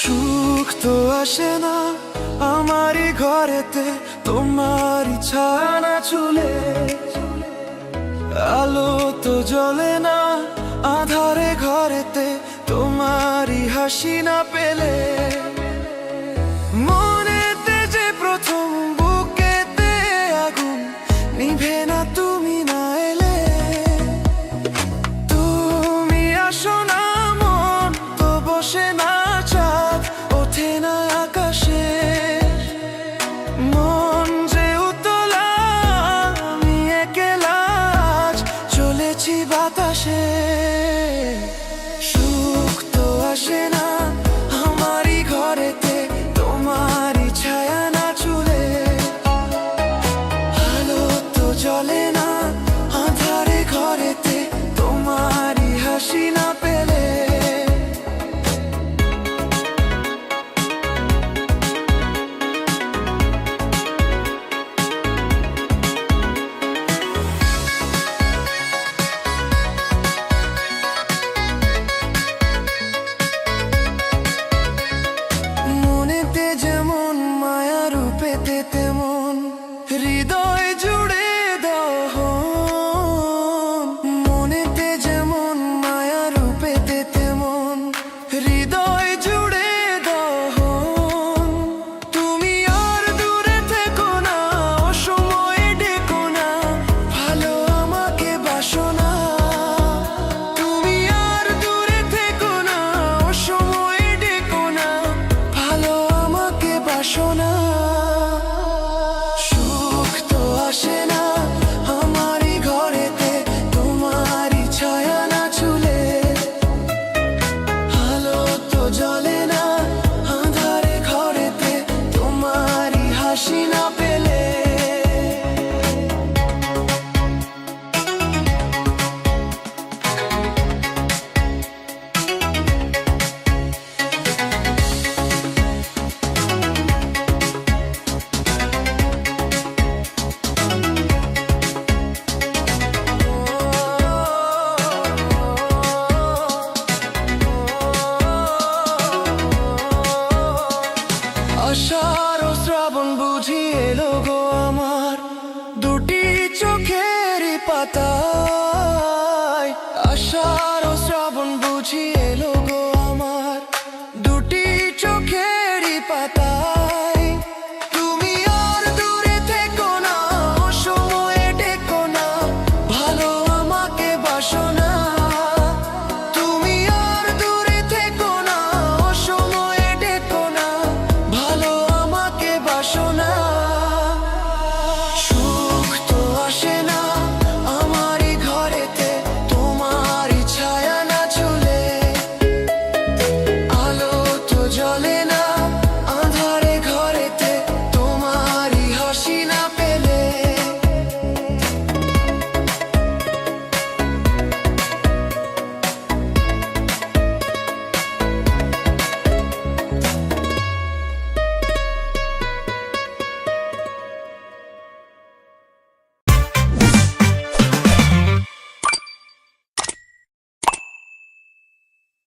সুখ তো আসে না আমারই ঘরেতে তোমারই ছানা চুলে আলো তো জ্বলে না আধারে ঘরেতে হাসি না পেলে 的伤